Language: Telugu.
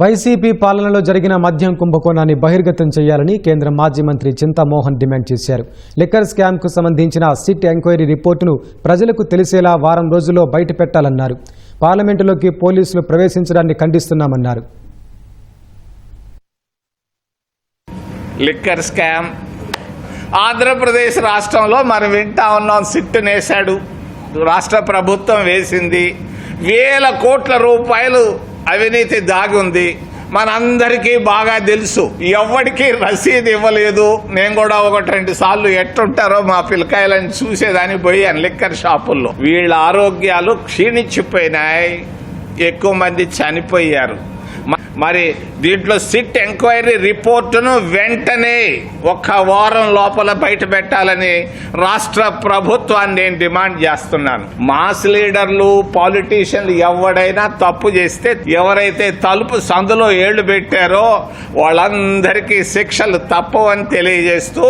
వైసీపీ పాలనలో జరిగిన మద్యం కుంభకోణాన్ని బహిర్గతం చేయాలని కేంద్ర మాజీ మంత్రి చింతామోహన్ డిమాండ్ చేశారు. లిక్కర్ స్కామ్కు సంబంధించిన సిట్ ఎంక్వైరీ రిపోర్టును ప్రజలకు తెలిసేలా వారం రోజుల్లో బయటపెట్టాలన్నారు పార్లమెంటులోకి పోలీసులు ప్రవేశించడాన్ని ఖండిస్తున్నామన్నారు. లిక్కర్ స్కామ్ ఆంధ్రప్రదేశ్ రాష్ట్రంలో మనం వింటా ఉన్నాం సిట్టు నేశాడు. రాష్ట్ర ప్రభుత్వం వేసింది వేల కోట్ల రూపాయలు అవినీతి దాగి ఉంది మనందరికీ బాగా తెలుసు. ఎవరికి రసీదు ఇవ్వలేదు. నేను కూడా ఒకటి రెండు సార్లు ఎట్టుంటారో మా పిల్లకాయలను చూసేదానికి పోయాను లిక్కర్ షాపుల్లో. వీళ్ళ ఆరోగ్యాలు క్షీణించిపోయినాయి. ఎక్కువ మంది చనిపోయారు. మరి దీంట్లో సిట్ ఎంక్వైరీ రిపోర్టును వెంటనే ఒక్క వారం లోపల బయట పెట్టాలని రాష్ట్ర ప్రభుత్వాన్ని నేను డిమాండ్ చేస్తున్నాను. మాస్ లీడర్లు పాలిటీషియన్లు ఎవడైనా తప్పు చేస్తే ఎవరైతే తలుపు సందులో ఏళ్ళు పెట్టారో వాళ్ళందరికీ శిక్షలు తప్పవని తెలియజేస్తూ